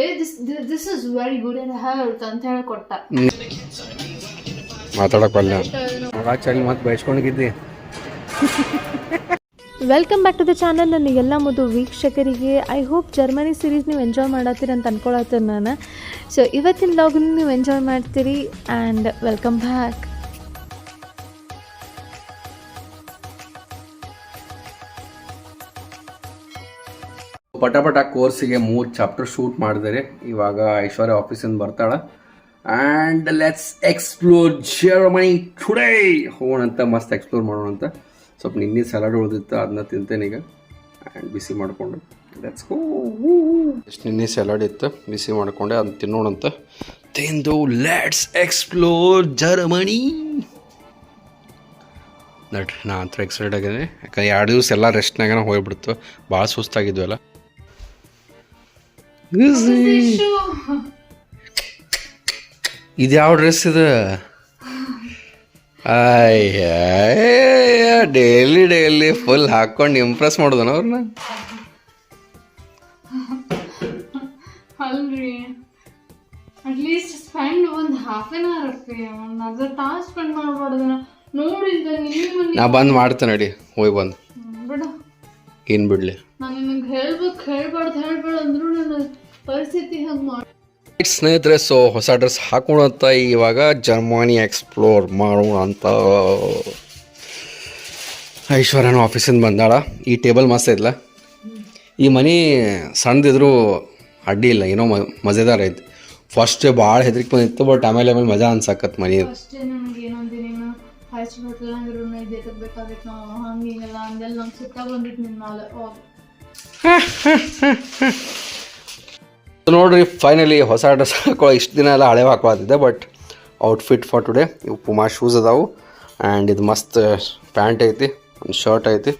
ಏ this this is very good and health ಅಂತ ಹೇಳಿ ಕೊಟ್ಟ ಮಾತಾಡಕ್ ಬಲ್ಲ ಚಳಿ ಮತ್ತೆ ಬಯಸ್ಕೊಂಡಿದ್ದಿ. Welcome back to the channel ನನ್ನ ಎಲ್ಲ ಮೊದಲು ವೀಕ್ಷಕರಿಗೆ. ಐ ಹೋಪ್ ಜರ್ಮನಿ ಸೀರೀಸ್ ನೀವು ಎಂಜಾಯ್ ಮಾಡತ್ತೀರಿ ಅಂತ ಅನ್ಕೊಳತ್ತೀನಿ ನಾನು. ಸೊ ಇವತ್ತಿನ ಲಾಗ್ನ ನೀವು ಎಂಜಾಯ್ ಮಾಡ್ತೀರಿ ಆ್ಯಂಡ್ ವೆಲ್ಕಮ್ ಬ್ಯಾಕ್ ಪಟ ಪಟ ಕೋರ್ಸಿಗೆ ಮೂರು ಚಾಪ್ಟರ್ ಶೂಟ್ ಮಾಡಿದರೆ ಇವಾಗ ಐಶ್ವರ್ಯ ಆಫೀಸಿಂದ ಬರ್ತಾಳೆ. And let's explore Germany today ಹೋಗೋಣಂತ ಮಸ್ತ್ ಎಕ್ಸ್ಪ್ಲೋರ್ ಮಾಡೋಣ ಅಂತ. ಸ್ವಲ್ಪ ನಿನ್ನೆ ಸಲಾಡ್ ಉಳಿದಿತ್ತು ಅದನ್ನ ತಿಂತೇನೆ ಈಗ. ಆ್ಯಂಡ್ ಬಿಸಿ ಮಾಡಿಕೊಂಡು. ಲೆಟ್ಸ್ ಗೋ ನಿನ್ನೆ ಸಲಾಡ್ ಇತ್ತು, ಬಿಸಿ ಮಾಡಿಕೊಂಡೆ ಅದನ್ನ ತಿನ್ನೋಣಂತ ತಿಂದು ಲೆಟ್ಸ್ ಎಕ್ಸ್ಪ್ಲೋರ್ ಜರ್ಮನಿ ನಟ್ ನಾ ಅಂತ ಎಕ್ಸೈಟ್ ಆಗಿದ್ದೀನಿ ಯಾಕಂದ್ರೆ ಎರಡು ದಿವಸ ಎಲ್ಲ ರೆಸ್ಟ್ನಾಗ ಹೋಗ್ಬಿಡ್ತು. ಭಾಳ ಸುಸ್ತಾಗಿದ್ವಲ್ಲ ಇದು ಯಾವ ಡ್ರೆಸ್ ಇದು? ಅಯ್ಯ ಡೈಲಿ ಡೈಲಿ ಫುಲ್ ಹಾಕೊಂಡು ಇಂಪ್ರೆಸ್ ಮಾಡೋದನ ಅವ್ರನ್ನ ಅಲ್ರಿ. ಅಟ್ಲೀಸ್ಟ್ ಸ್ಪೆಂಡ್ ಒಂದು ಹಾಫ್ ಆನ್ ಅವರ್ ಅಪ್ಪಿ ಒಂದು ಅರ್ಧ ತಾಸು ಸ್ಪೆಂಡ್ ಮಾಡ್ಬಾರ್ದು ನೋಡಿದ್ದ ನಿಮ್ಮ ನಾ ಬಂದ್ ಮಾಡ್ತೇನೆ ನಡಿ ಹೋಗಿ ಬಂದು. ಬಿಡು. ಏನು ಬಿಡ್ಲಿ. ನಾನು ನಿನಗೆ ಹೇಳ್ಬೇಕು ಹೇಳ್ಬಾರ್ದು ಹೇಳ್ಬೇಡ ಅಂದ್ರು ಪರಿಸ್ಥಿತಿ ಹಂಗೆ ಮಾಡಿ ಸ್ನೇಹಿತರೆ ಸೊ ಹೊಸ ಡ್ರೆಸ್ ಹಾಕೋಣಂತ ಇವಾಗ ಜರ್ಮನಿ ಎಕ್ಸ್ಪ್ಲೋರ್ ಮಾಡೋಣ ಅಂತ. ಐಶ್ವರ್ಯನ ಆಫೀಸಿಂದ ಬಂದಾಳ. ಈ ಟೇಬಲ್ ಮಸ್ತ್ ಇದ್ಲ ಈ ಮನೆ ಸಣ್ಣದಿದ್ರು ಅಡ್ಡಿ ಇಲ್ಲ ಏನೋ ಮ ಮಜೆದಾರ ಐತಿ. ಫಸ್ಟ್ ಭಾಳ ಹೆದರಿಕೆ ಬಂದಿತ್ತು ಬಟ್ ಆಮೇಲೆ ಆಮೇಲೆ ಮಜಾ ಅನ್ಸಕತ್ ಮನೆ ನೋಡ್ರಿ ಫೈನಲಿ ಹೊಸ ಡ್ರೆಸ್ ಹಾಕೊಳ್ಳೋ ಇಷ್ಟು ದಿನ ಎಲ್ಲ ಹಳೆ ಹಾಕೊಳತಿದ್ದೆ ಬಟ್ ಔಟ್ಫಿಟ್ ಫಾರ್ ಟುಡೇ ಇವು ಪುಮಾ ಶೂಸ್ ಅದಾವು. ಆ್ಯಂಡ್ ಇದು ಮಸ್ತ್ ಪ್ಯಾಂಟ್ ಐತಿ, ಒಂದು ಶರ್ಟ್ ಐತಿ.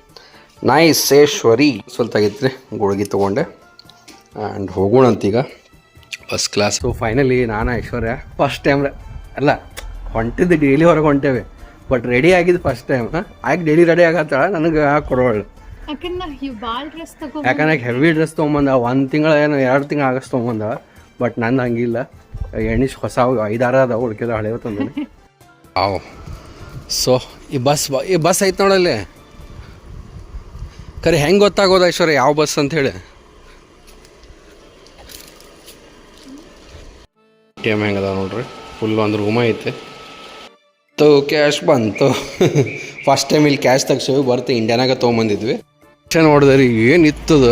ನೈಸೇಶ್ವರಿ ಸ್ವಲ್ಪ ಆಗೈತ್ರಿ ಗುಳ್ಗಿ ತೊಗೊಂಡೆ. ಆ್ಯಂಡ್ ಹೋಗೋಣಂತೀಗ ಫಸ್ಟ್ ಕ್ಲಾಸ್ ಫೈನಲಿ ನಾನು ಐಶ್ವರ್ಯ ಫಸ್ಟ್ ಟೈಮ್ ಅಲ್ಲ, ಹೊಂಟಿದ್ದು ಡೈಲಿ ಹೊರಗೆ ಹೊಂಟೇವೆ. ಬಟ್ ರೆಡಿ ಆಗಿದ್ದು ಫಸ್ಟ್ ಟೈಮ್ ಆಗಿ ಡೈಲಿ ರೆಡಿ ಆಗತ್ತಾಳ ನನಗೆ ಕೊಡೋಳು. ಯಾಕಂದ್ರೆ ಹೆವಿ ಡ್ರೆಸ್ ತೊಗೊಂಬಂದ ಒಂದು ತಿಂಗಳ ಏನು ಎರಡು ತಿಂಗಳು ಆಗಸ್ಟ್ ತೊಗೊಂಬಂದ ಬಟ್ ನಂದು ಹಂಗಿಲ್ಲ. ಎಣಿಸ್ ಹೊಸ ಐದಾರ ಅದಾವ ಉಳ್ಕಿದ ಹಳೆ ತಂದ ಅವು ಸೊ ಈ ಬಸ್ ಬ ಈ ಬಸ್ ಐತೆ ನೋಡಲ್ಲಿ ಖರೆ ಹೆಂಗೆ ಗೊತ್ತಾಗೋದು ಐಶ್ವರ್ಯ ಯಾವ ಬಸ್ ಅಂತ ಹೇಳಿ? ಟಿ ಎಂ ಹೆಂಗದ ನೋಡ್ರಿ? ಫುಲ್ ಒಂದು ರೂಮ ಐತೆ. ತೋ ಕ್ಯಾಶ್ ಬಂತು. ಫಸ್ಟ್ ಟೈಮ್ ಇಲ್ಲಿ ಕ್ಯಾಶ್ ತೆಗ್ಸೇವಿ ಬರ್ತು ಇಂಡಿಯಾನಾಗ ತೊಗೊಂಬಂದಿದ್ವಿ. ಅಷ್ಟೇ ಹೊಡೆದ್ರಿ ಏನು ಇತ್ತದ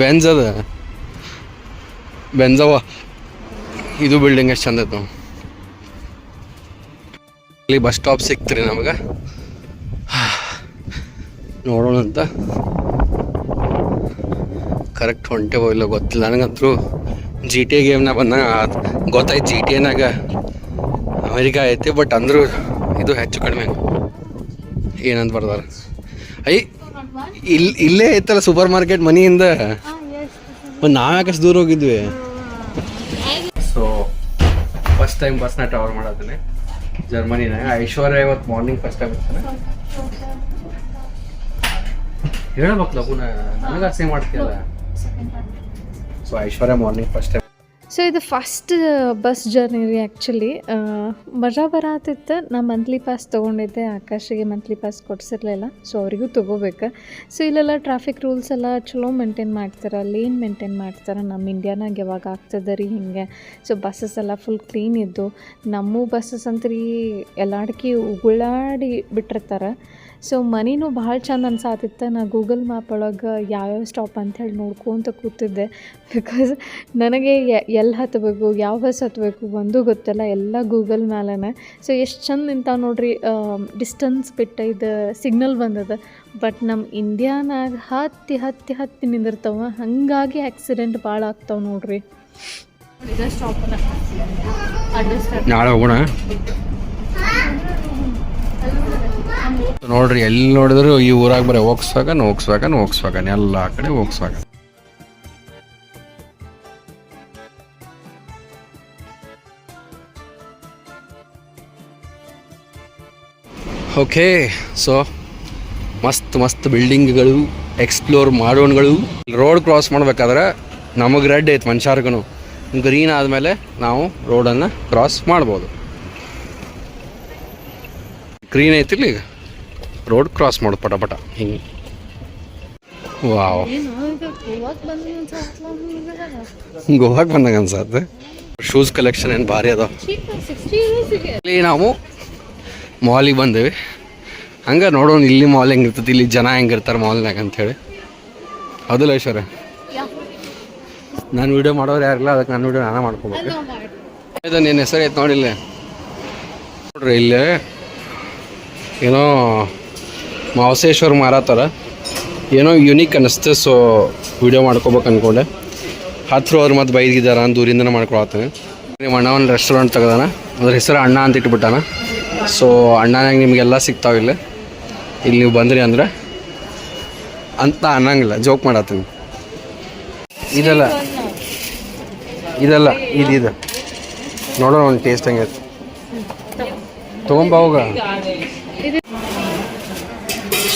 ಬೆಂಜ್ ಅದ ಬೆಂಜವ ಇದು ಬಿಲ್ಡಿಂಗ್ ಎಷ್ಟು ಚಂದ ನಾವು ಇಲ್ಲಿ ಬಸ್ ಸ್ಟಾಪ್ ಸಿಕ್ತ್ರಿ ನಮಗೆ. ನೋಡೋಣ ಅಂತ. ಕರೆಕ್ಟ್ ಹೊಂಟೇವೋ ಇಲ್ಲ ಗೊತ್ತಿಲ್ಲ. ನನಗಂತೂ ಜಿ ಟಿ ಎ ಗೇಮ್ನಾಗ ಬಂದ ಗೊತ್ತಾಯ್ತು ಜಿ ಟಿ ಎನಾಗ ಅಮೇರಿಕಾ ಐತಿ ಬಟ್ ಅಂದರೂ ಇದು ಹೆಚ್ಚು ಕಡಿಮೆ. ಏನಂತ ಬರ್ದಾರ. ಐ ಇಲ್ಲಿ ಇಲ್ಲೇ ಐತಲ್ಲ ಸೂಪರ್ ಮಾರ್ಕೆಟ್ ಮನೆಯಿಂದ? ಒಂದು ನಾವು ಯಾಕಷ್ಟು ದೂರ ಹೋಗಿದ್ವಿ. ಸೊ ಫಸ್ಟ್ ಟೈಮ್ ಬಸ್ನ ಟ್ರಾವೆಲ್ ಮಾಡತ್ತೀನಿ ಜರ್ಮನಿನ. ಐಶ್ವರ್ಯ ಇವತ್ತು ಮಾರ್ನಿಂಗ್ ಫಸ್ಟ್ ಟೈಮ್ ಬರ್ತಾನೆ ಹೇಳ್ಬೇಕು ಲಗುನ. ನನಗೆ ಅಸೆ ಮಾಡ್ತೀಯಲ್ಲ. So Aishwarya morning first time so ಇದು ಫಸ್ಟ್ ಬಸ್ ಜರ್ನಿ ರೀ ಆ್ಯಕ್ಚುಲಿ ಮಜಾ ಬರತ್ತಿತ್ತು ನಾ ಮಂತ್ಲಿ ಪಾಸ್ ತೊಗೊಂಡಿದ್ದೆ. ಆಕಾಶಿಗೆ ಮಂತ್ಲಿ ಪಾಸ್ ಕೊಡ್ಸಿರ್ಲಿಲ್ಲ. ಸೊ ಅವರಿಗೂ ತೊಗೋಬೇಕು. ಸೊ ಇಲ್ಲೆಲ್ಲ ಟ್ರಾಫಿಕ್ ರೂಲ್ಸ್ ಎಲ್ಲ ಚಲೋ ಮೇಂಟೈನ್ ಮಾಡ್ತಾರೆ. ಲೇನ್ ಮೇಂಟೈನ್ ಮಾಡ್ತಾರೆ. ನಮ್ಮ ಇಂಡಿಯಾನಾಗ ಯಾವಾಗ ಆಗ್ತದೆ ರೀ ಹಿಂಗೆ. ಸೊ ಬಸ್ಸಸ್ ಎಲ್ಲ ಫುಲ್ ಕ್ಲೀನ್ ಇದ್ದು. ನಮ್ಮ ಬಸ್ಸಸ್ ಅಂತ ರೀ ಎಲ್ಲಾಡ್ಕಿ ಉಗುಳಾಡಿ ಬಿಟ್ಟಿರ್ತಾರೆ. ಸೊ ಮನಿನೂ ಭಾಳ ಚಂದ ಅನ್ಸಾತಿತ್ತು. ನಾ ಗೂಗಲ್ ಮ್ಯಾಪ್ ಒಳಗೆ ಯಾವ್ಯಾವ ಸ್ಟಾಪ್ ಅಂತ ಹೇಳಿ ನೋಡ್ಕೊತ ಕೂತಿದ್ದೆ. ಬಿಕಾಸ್ ನನಗೆ ಎಲ್ಲಿ ಹತ್ತಬೇಕು ಯಾವ ಬಸ್ ಹತ್ತಬೇಕು ಒಂದು ಗೊತ್ತಿಲ್ಲ ಎಲ್ಲ ಗೂಗಲ್ ಮೇಲೇ ಸೊ ಎಷ್ಟು ಚಂದ ನಿಂತಾವ ನೋಡ್ರಿ ಡಿಸ್ಟೆನ್ಸ್ ಬಿಟ್ಟ ಇದು ಸಿಗ್ನಲ್ ಬಂದದ. ಬಟ್ ನಮ್ಮ ಇಂಡಿಯಾನಾಗ ಹತ್ತಿ ಹತ್ತಿ ಹತ್ತಿ ನಿಂದಿರ್ತಾವ. ಹಾಗಾಗಿ ಆಕ್ಸಿಡೆಂಟ್ ಭಾಳ ಆಗ್ತಾವ ನೋಡ್ರಿ. ನೋಡ್ರಿ ಎಲ್ಲಿ ನೋಡಿದ್ರು ಈ ಊರಾಗ ಬರೀ ಹೋಗ್ಸ್ವಾಗ ಹೋಗ್ಸ್ವಾಗ ಹೋಗ್ಸ್ವಾಗ ಎಲ್ಲ ಕಡೆ ಹೋಗ್ಸ್ವಾಗನ್ ಓಕೆ ಸೊ ಮಸ್ತ್ ಮಸ್ತ್ ಬಿಲ್ಡಿಂಗ್ಗಳು ಎಕ್ಸ್ಪ್ಲೋರ್ ಮಾಡೋಣಗಳು. ರೋಡ್ ಕ್ರಾಸ್ ಮಾಡ್ಬೇಕಾದ್ರೆ ನಮಗೆ ರೆಡ್ ಐತೆ ಮನುಷ್ಯರ್ಗು ಗ್ರೀನ್ ಆದಮೇಲೆ ನಾವು ರೋಡನ್ನು ಕ್ರಾಸ್ ಮಾಡ್ಬೋದು. ಗ್ರೀನ್ ಐತಿಲ್ಲ ಈಗ? ರೋಡ್ ಕ್ರಾಸ್ ಮಾಡೋದು ಪಟ ಪಟ ಹಿಂಗೆ. ವಾವ್ ಗೋವಾಗೆ ಬಂದಾಗ ಅನ್ಸತ್ತೆ. ಶೂಸ್ ಕಲೆಕ್ಷನ್ ಏನು ಭಾರಿ ಅದಾವ. ಇಲ್ಲಿ ನಾವು ಮಾಲಿಗೆ ಬಂದೇವೆ. ಹಂಗೆ ನೋಡೋಣ ಇಲ್ಲಿ ಮಾಲ್ ಹೆಂಗಿರ್ತೈತಿ ಇಲ್ಲಿ ಜನ ಹೆಂಗಿರ್ತಾರೆ ಮಾಲ್ನಾಗ ಅಂಥೇಳಿ ಹೌದಲ್ಲ ಐಶ್ವರ್ಯ ನಾನು ವಿಡಿಯೋ ಮಾಡೋರು ಯಾರಿಲ್ಲ, ಅದಕ್ಕೆ ನಾನು ವೀಡಿಯೋ ನಾನೇ ಮಾಡ್ಕೋಬೇಕು. ಇದು ನಿನ್ನ ಹೆಸರು ಐತೆ ನೋಡಿಲ್ಲ ನೋಡ್ರಿ ಇಲ್ಲೇ ಏನೋ ಮಾವಸೇಶ್ವರ ಮಾರಾತಾರ ಏನೋ ಯುನೀಕ್ ಅನ್ನಿಸ್ತು ಸೊ ವಿಡಿಯೋ ಮಾಡ್ಕೋಬೇಕು ಅಂದ್ಕೊಂಡೆ ಹತ್ರ ಅವ್ರು ಮತ್ತೆ ಬೈದಿದ್ದಾರ ದೂರಿಂದನೇ ಮಾಡ್ಕೊಳತ್ತೇನೆ. ನಿಮ್ಮ ಅಣ್ಣ ಒಂದು ರೆಸ್ಟೋರೆಂಟ್ ತೆಗ್ದಾನ. ಅದ್ರ ಹೆಸರು ಅಣ್ಣ ಅಂತ ಇಟ್ಬಿಟ್ಟಾನ. ಸೊ ಅಣ್ಣನಾಗ ನಿಮಗೆಲ್ಲ ಸಿಗ್ತಾವೆ ಇಲ್ಲಿ. ಇಲ್ಲಿ ನೀವು ಬಂದ್ರಿ ಅಂದ್ರೆ ಅಂತ ಅನ್ನಂಗಿಲ್ಲ ಜೋಕ್ ಮಾಡತ್ತೀನಿ. ಇದೆಲ್ಲ ಇದೆಲ್ಲ, ಇದು ನೋಡೋಣ ಒಂದು ಟೇಸ್ಟ್ ಹೆಂಗೈತೆ ತೊಗೊಂಬ ಹೋಗ.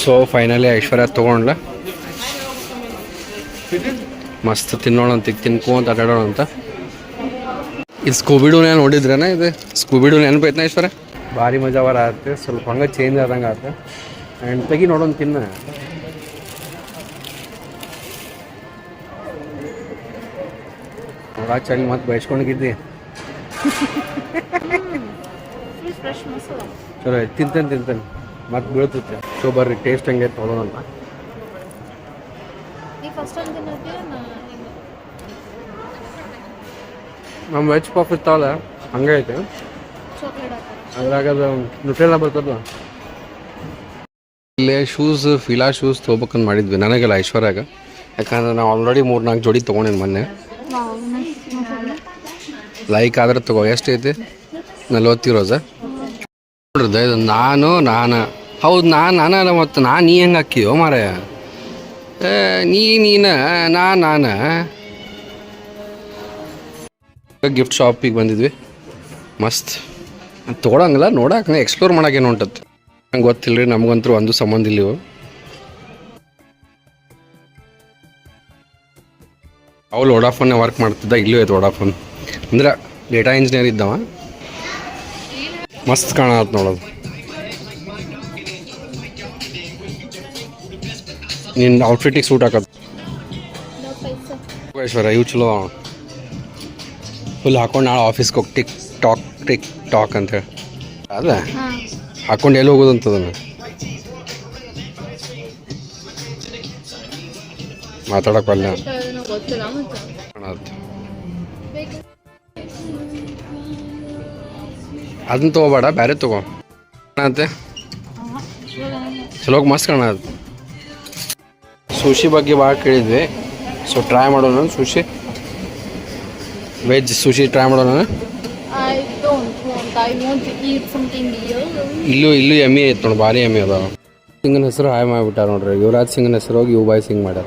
ಸೊ ಫೈನಲಿ ಐಶ್ವರ್ಯ ತೊಗೊಂಡ್ಲ. ಮಸ್ತ್ ತಿನ್ನೋಣ ಅಂತ, ಈಗ ತಿನ್ಕೊಂತ ಅಡ್ಡಾಡೋಣ ಅಂತ. ಇದು ಸ್ಕೂಬಿಡೂನೇ ನೋಡಿದ್ರೇನ ಇದು? ಸ್ಕೂಬಿಡೂ ನೆನಪೈತನ ಐಶ್ವರ್ಯ? ಭಾರಿ ಮಜಾ ಬರ ಆಗುತ್ತೆ. ಸ್ವಲ್ಪ ಹಂಗೆ ಚೇಂಜ್ ಆದಂಗೆ ಆಗುತ್ತೆ. ಆ್ಯಂಡ್ ತೆಗಿ ನೋಡೋಣ ತಿನ್ನ. ನೋಡಾ ಚಳಿ ಮತ್ತೆ ಬಯಸ್ಕೊಂಡಿದ್ದಿ ಚಲೋ ತಿಂತೇನೆ ತಿಂತೇನೆ. ಮತ್ತೆ ಬೀಳ್ತೈತೆ. ಸೊ ಬರ್ರಿ ಟೇಸ್ಟ್ ಹಂಗೆ ತೊಗೊಳೋಣ ಅಂತ. ನಮ್ಮ ವೆಜ್ ಪಾಪ್ ಇರ್ತಾವಲ್ಲ ಹಂಗೆ ಐತೆ. ಇಲ್ಲೇ ಶೂಸ್ ಫಿಲಾ ಶೂಸ್ ತೊಗೋಬೇಕಂತ ಮಾಡಿದ್ವಿ. ನನಗೆಲ್ಲ ಐಶ್ವರ್ಯಾಗ. ಯಾಕಂದ್ರೆ ನಾವು ಆಲ್ರೆಡಿ ಮೂರು ನಾಲ್ಕು ಜೋಡಿ ತೊಗೊಂಡಿನಿ ಮೊನ್ನೆ. ಲೈಕ್ ಆದ್ರೆ ತಗೋ. ಎಷ್ಟೈತಿ? ನಲ್ವತ್ತಿರೋಸ ನೋಡ್ರಿ ಇದು ನಾನು ನಾನು. ಹೌದು, ನಾನು ನಾನಲ್ಲ ಮತ್ತು ನಾನು ನೀ ಹೆಂಗೆ ಹಾಕಿಯೋ ಮಾರಾಯ. ನೀ, ನೀನ, ನಾ, ನಾನು. ಗಿಫ್ಟ್ ಶಾಪಿಗೆ ಬಂದಿದ್ವಿ. ಮಸ್ತ್. ತೊಗೊಳಂಗಿಲ್ಲ ನೋಡಕ್ಕೆ ಎಕ್ಸ್ಪ್ಲೋರ್ ಮಾಡೋಕೇನು ಹೊಂಟತ್ತು ನಂಗೆ ಗೊತ್ತಿಲ್ಲ ರೀ ನಮಗಂತೂ ಒಂದು ಸಂಬಂಧ ಇಲ್ಲ ಇವು ಅವಳು ವಡಾಫೋನ್ನೇ ವರ್ಕ್ ಮಾಡ್ತಿದ್ದ ಇಲ್ಲೂ ಐತೆ ವೊಡಾಫೋನ್. ಅಂದ್ರೆ ಡೇಟಾ ಇಂಜಿನಿಯರ್ ಇದ್ದವ. ಮಸ್ತ್ ಕಾಣತ್ ನೋಡೋದು ನಿನ್ನ ಔಟ್ಫಿಟ್ಟಿಗೆ ಸೂಟ್ ಹಾಕೋದು. ಐಶ್ವರ್ಯ ಇವು ಚಲೋ ಫುಲ್ ಹಾಕೊಂಡು ನಾಳೆ ಆಫೀಸ್ಗೆ ಹೋಗಿ ಟಿಕ್ ಟಾಕ್ ಅಂತ ಟಾಕ್ ಅಂತೇಳಿ ಅಲ್ಲ ಹಾಕೊಂಡು ಎಲ್ಲಿ ಹೋಗೋದು ಅಂತದನ್ನು ಮಾತಾಡಕ್ಕೆ ಕಾಣತ್ತೆ ಅದನ್ನ ತಗೋಬೇಡ ಬೇರೆ ತಗೋ. ಅಂತೆ. ಚಲೋ ಮಸ್ತ್ ಅದು. ಸುಶಿ ಬಗ್ಗೆ ಭಾಳ ಕೇಳಿದ್ವಿ. ಸೊ ಟ್ರೈ ಮಾಡೋಣ ಸುಶಿ. ವೆಜ್ ಸುಶಿ ಟ್ರೈ ಮಾಡೋಣ. Yellow. ಇಲ್ಲೂ ಇಲ್ಲೂ ಎಮ್ಮೆ ಐತೆ ನೋಡಿ ಭಾರಿ ಎಮ್ಮೆ ಅದಾವ. ಸಿಂಗನ ಹೆಸರು ಹಾಯ್ ಮಾಡಿಬಿಟ್ಟಾರ ನೋಡ್ರಿ. ಯುವರಾಜ್ ಸಿಂಗನ ಹೆಸರು ಹೋಗಿ ಯುಬಾಯ್ ಸಿಂಗ್ ಮಾಡ್ಯಾರ.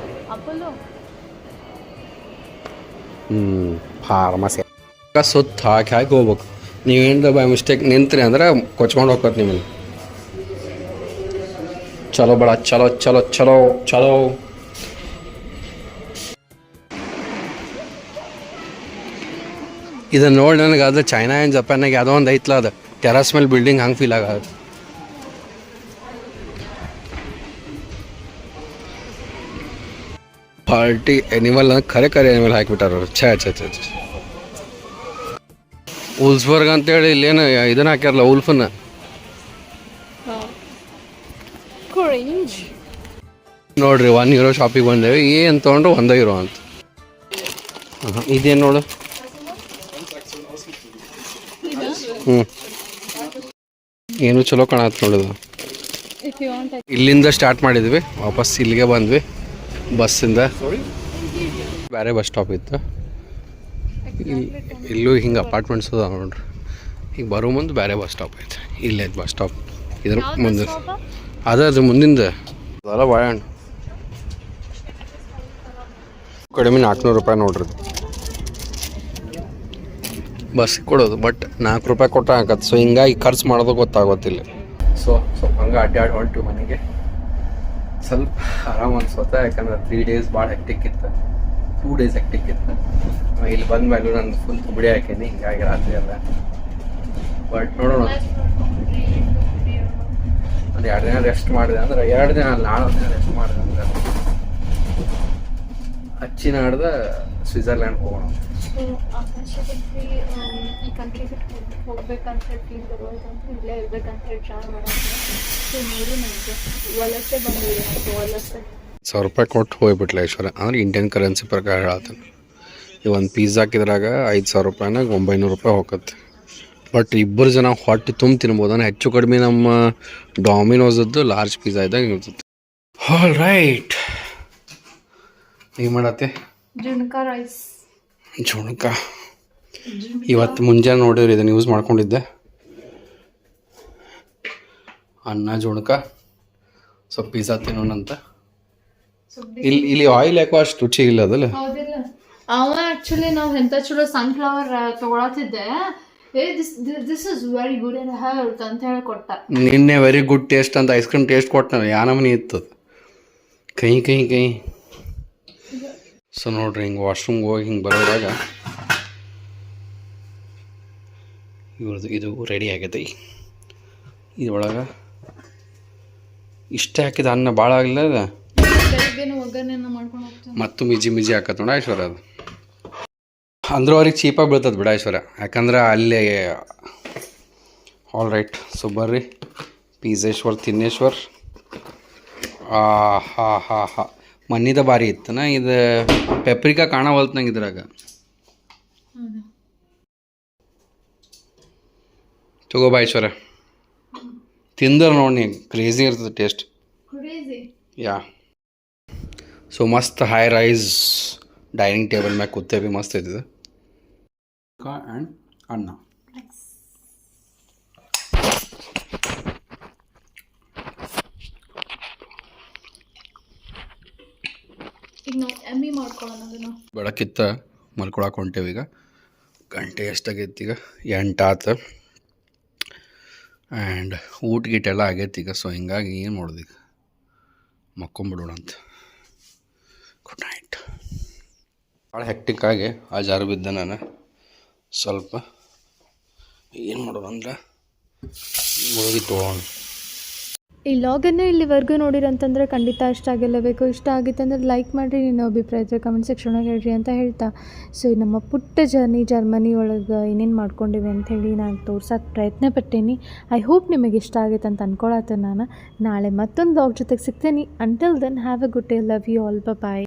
ಹ್ಮ್ ಹ್ಞೂ ಫಾರ್ಮಸಿ ಸುತ್ತ ಹಾಕಿ ಹಾಕಿ ಹೋಗ್ಬೇಕು. ನೀವೇನು ಬೈ ಮಿಸ್ಟೇಕ್ ನಿಂತ್ರಿ ಅಂದ್ರೆ ಕೊಚ್ಕೊಂಡು ಹೋಗ್ಬೇಕು ನಿಮ್ಮಲ್ಲಿ ಚಲೋ ಬಡ ಚಲೋ ಚಲೋ ಚಲೋ ಚಲೋ ಇದನ್ನ ನೋಡಿ ನನಗೆ ಅದು ಚೈನಾ ಆ್ಯಂಡ್ ಜಪಾನಾಗ ಯಾವುದೋ ಒಂದು ಐತ್ಲ ಅದು. ಟೆರಸ್ ಮೇಲೆ ಬಿಲ್ಡಿಂಗ್ ಹಂಗೆ ಫೀಲ್ ಆಗದ ಪಾರ್ಟಿ ಎನಿಮಲ್ ಖರೆ ಖರೆ ಎನಿಮಲ್ ಹಾಕಿಬಿಟ್ಟಾರ ಅವರು. ಛೇ ಛೇ ಛೇ ಉಲ್ಸ್ಬರ್ಗ್ ಅಂತೇಳಿ ಇಲ್ಲೇನು ಇದನ್ನ ಹಾಕ್ಯಾರಲ್ಲ ಉಲ್ಫನ್ನ. ನೋಡ್ರಿ ಒನ್ ಯೂರೋ ಶಾಪಿಗೆ ಬಂದೇವೆ ಏನು ತೊಗೊಂಡ್ರು ಒಂದೇ ಯೂರೋ ಅಂತ. ಇದೇನು ನೋಡು? ಹ್ಞೂ ಏನು ಚಲೋ ಕಾಣತ್ ನೋಡೋದು ಇಲ್ಲಿಂದ ಸ್ಟಾರ್ಟ್ ಮಾಡಿದ್ವಿ. ವಾಪಸ್ ಇಲ್ಲಿಗೆ ಬಂದ್ವಿ. ಬಸ್ಸಿಂದ. ಬೇರೆ ಬಸ್ ಸ್ಟಾಪ್ ಇತ್ತು. ಇಲ್ಲಿ ಇಲ್ಲೂ ಹಿಂಗೆ ಅಪಾರ್ಟ್ಮೆಂಟ್ಸ್ ಅದ ನೋಡ್ರಿ. ಈಗ ಬರೋ ಮುಂದೆ ಬೇರೆ ಬಸ್ ಸ್ಟಾಪ್ ಐತೆ. ಇಲ್ಲೇ ಬಸ್ ಸ್ಟಾಪ್ ಇದ್ರ ಮುಂದೆ. ಅದ ಅದ್ರ ಮುಂದಿಂದ. ಅದೆಲ್ಲ ಬಾಳೆಹಣ್ಣು ಕಡಿಮೆ ನಾಲ್ಕುನೂರು ರೂಪಾಯಿ ನೋಡ್ರಿ. ಬಸ್ಸಿಗೆ ಕೊಡೋದು ಬಟ್ ನಾಲ್ಕು ರೂಪಾಯಿ ಕೊಟ್ಟರೆ ಆಗತ್ತೆ. ಸೊ ಹಿಂಗಾಗಿ ಖರ್ಚು ಮಾಡೋದು ಗೊತ್ತಾಗೋತಿಲ್ಲ. ಸೊ ಸ್ವಲ್ಪ ಹಂಗೆ ಅಡ್ಡಾಡಿ ಹೊಂಟು ಮನೆಗೆ. ಸ್ವಲ್ಪ ಆರಾಮ್ ಅನ್ಸೋತ, ಯಾಕಂದ್ರೆ ತ್ರೀ ಡೇಸ್ ಭಾಳ ಹೆಕ್ಟಿಕ್ ಇತ್ತು. ಟೂ ಡೇಸ್ ಹೆಕ್ಟಿಕ್ ಇತ್ತು. ಇಲ್ಲಿ ಬಂದ ಮೇಲೆ ನಾನು ಫುಲ್ ತುಬಡಿ ಹಾಕೀನಿ, ಹಿಂಗಾಗಿ ರಾತ್ರಿ ಎಲ್ಲ. ಬಟ್ ನೋಡೋಣ. ಒಂದು ಎರಡು ದಿನ ರೆಸ್ಟ್ ಮಾಡಿದೆ ಅಂದ್ರೆ, ಎರಡು ದಿನ ಅಲ್ಲ, ನಾಲ್ಕು ದಿನ ರೆಸ್ಟ್ ಮಾಡಿದೆ ಅಂದ್ರೆ. ಹಚ್ಚಿನ ನಾಡ್ದ ಸ್ವಿಟ್ಜರ್ಲ್ಯಾಂಡ್ ಹೋಗೋಣ. ಸೊ ಆಕಾಶದಲ್ಲಿ ಈ ಕಂಟ್ರಿ ಬಿಟ್ಟು ಹೋಗ್ಬೇಕಂತ ಹೇಳಿ ಫೀಲ್ ಬರುವಂತ ಇಲ್ಲೇ ಇರ್ಬೇಕಂತ ಹೇಳಿ ಟ್ರೈ ಮಾಡೋದು ಸೊ ನೋಡಿ ನನಗೆ ವಲಸೆ ಬಂದಿದೆ ವಲಸೆ ಸಾವಿರ ರೂಪಾಯಿ ಕೊಟ್ಟು ಹೋಗ್ಬಿಟ್ಲ ಐಶ್ವರ್ಯ. ಅಂದ್ರೆ ಇಂಡಿಯನ್ ಕರೆನ್ಸಿ ಪ್ರಕಾರ ಹೇಳ್ತಾನೆ ಈ ಒಂದು ಪಿಜ್ಜಾ ಹಾಕಿದ್ರಾಗ ಐದು ಸಾವಿರ ರೂಪಾಯಿನಾಗ ಒಂಬೈನೂರು ರೂಪಾಯಿ ಹೋಗುತ್ತೆ. ಬಟ್ ಇಬ್ಬರು ಜನ ಹೊಟ್ಟೆ ತುಂಬ ತಿನ್ಬೋದು. ಅಂದ್ರೆ ಹೆಚ್ಚು ಕಡಿಮೆ ನಮ್ಮ ಡಾಮಿನೋಸದ್ದು ಲಾರ್ಜ್ ಪಿಜ್ಜಾ ಇದ್ದಾಗ ಇರ್ತದೆ. ಆಲ್ ರೈಟ್ ಈಗ ಮಾಡತ್ತೆ? ಜುಣ್ಕ ರೈಸ್ ಜುಣಕ. ಇವತ್ತು ಮುಂಜಾನೆ ನೋಡಿದ್ರೆ ಇದನ್ನು ಯೂಸ್ ಮಾಡ್ಕೊಂಡಿದ್ದೆ. ಅನ್ನ ಜುಣಕ ಸ್ವಲ್ಪ ಪಿಜ್ಜಾ ತಿನ್ನೋಣಂತ ಇಲ್ಲಿ ಇಲ್ಲಿ ಆಯಿಲ್ ಯಾಕೋ ಅಷ್ಟು ರುಚಿ ಇಲ್ಲ ಅದಲ್ಲ? ಅವ ಆಕ್ಚುಲಿ ನಾವು ಎಂತ ಚಲೋ ಸನ್ಫ್ಲವರ್ ತಗೊಳತಿದ್ದೆ ಏ this this is very good health ಅಂತ ಹೇಳಿ ಕೊಟ್ಟ ನಿನ್ನೆ ವೆರಿ ಗುಡ್ ಟೇಸ್ಟ್ ಅಂತ ಐಸ್ ಕ್ರೀಮ್ ಟೇಸ್ಟ್ ಕೊಟ್ಟ ಯಾನಮನಿ ಇತ್ತು ಕಹಿ ಕೈ ಕೈ ಕೈ ಸೊ ನೋಡ್ರಿ ಹಿಂಗೆ ವಾಶ್ರೂಮ್ಗೆ ಹೋಗಿ ಹಿಂಗೆ ಬರೋದಾಗ ಇವ್ರದ್ದು ಇದು ರೆಡಿ ಆಗೈತೆ. ಇದ್ರೊಳಗೆ ಇಷ್ಟೇ ಹಾಕಿದ ಅನ್ನ ಭಾಳ ಆಗಲಿಲ್ಲ ಮತ್ತು ಮಿಜಿ ಮಿಜಿ ಹಾಕತ್ ನೋಡ ಐಶ್ವರ್ಯ ಅದು. ಅಂದ್ರೆ ಅವ್ರಿಗೆ ಚೀಪಾಗಿ ಬೀಳ್ತದೆ ಬಿಡ ಐಶ್ವರ್ಯ. ಯಾಕಂದ್ರೆ ಅಲ್ಲಿ ಆಲ್ ರೈಟ್ ಸೊ ಬರ್ರಿ ಪೀಜೇಶ್ವರ್ ತಿನ್ನೇಶ್ವರ್. ಆ ಹಾ ಹಾ ಹಾ. ಮನ್ನಿದ ಭಾರಿ ಇತ್ತನ. ಇದು ಪೆಪ್ರಿಕಾ ಕಾಣವಲ್ತು ನಂಗೆ ಇದ್ರಾಗ. ತಗೋ ಬಾ ಐಶ್ವರ್ಯ ತಿಂದ್ರೆ ನೋಡಿ ಕ್ರೇಜಿ ಇರ್ತದೆ ಟೇಸ್ಟ್ ಯಾ. ಸೊ ಮಸ್ತ್ ಹೈ ರೈಸ್ ಡೈನಿಂಗ್ ಟೇಬಲ್ ಮ್ಯಾಗ ಕೂತೇವಿ ಮಸ್ತ್ ಐತಿದೆ ಆ್ಯಂಡ್ ಅನ್ನ. ಈಗ ನಾವು ಎಮ್ಮಿ ಮಾಡ್ಕೊಳ್ಳೋಣ ಅದನ್ನು. ಬೆಳಕಿತ್ತ ಮಲ್ಕೊಳಕ್ಕೆ ಹೊಂಟೇವಿ ಈಗ. ಗಂಟೆ ಎಷ್ಟಾಗೈತಿ ಈಗ? ಎಂಟು ಆತು ಆ್ಯಂಡ್ ಊಟ ಗೀಟ ಎಲ್ಲ ಆಗೈತಿ ಈಗ ಸೊ ಹಿಂಗಾಗಿ ಏನು ಮಾಡೋದು ಈಗ? ಮಕ್ಕೊಂಬಿಡೋಣ ಅಂತ. ಗುಡ್ ನೈಟ್ ಭಾಳ ಹೆಕ್ಟಿಕ್ ಆಗಿ ಆ ಜಾರು ಬಿದ್ದೆ ನಾನು. ಸ್ವಲ್ಪ ಏನು ಮಾಡೋದು ಅಂದ್ರೆ ಮುಳುಗಿ ತೊಗೊಳೋಣ. ಈ ಲಾಗನ್ನು ಇಲ್ಲಿವರೆಗೂ ನೋಡಿರಂತಂದರೆ ಖಂಡಿತ ಇಷ್ಟ ಆಗಿಲ್ಲಬೇಕು ಇಷ್ಟ ಆಗಿತ್ತಂದ್ರೆ ಲೈಕ್ ಮಾಡಿರಿ ನಿಮ್ಮ ಅಭಿಪ್ರಾಯ ಕಮೆಂಟ್ ಸೆಕ್ಷನಾಗ ಹೇಳ್ರಿ ಅಂತ ಹೇಳ್ತಾ. ಸೊ ನಮ್ಮ ಪುಟ್ಟ ಜರ್ನಿ ಜರ್ಮನಿ ಒಳಗೆ ಏನೇನು ಮಾಡ್ಕೊಂಡಿವಿ ಹೇಳಿ ನಾನು ತೋರ್ಸೋಕೆ ಪ್ರಯತ್ನ ಪಟ್ಟೇನಿ ಐ ಹೋಪ್ ನಿಮಗೆ ಇಷ್ಟ ಆಗೈತೆ ಅಂತ ಅನ್ಕೊಳತ್ತೆ ನಾನು. ನಾಳೆ ಮತ್ತೊಂದು ಲಾಗ್ ಜೊತೆಗೆ ಸಿಗ್ತೇನೆ. Until then have a good day love you all ಬ ಬಾಯ್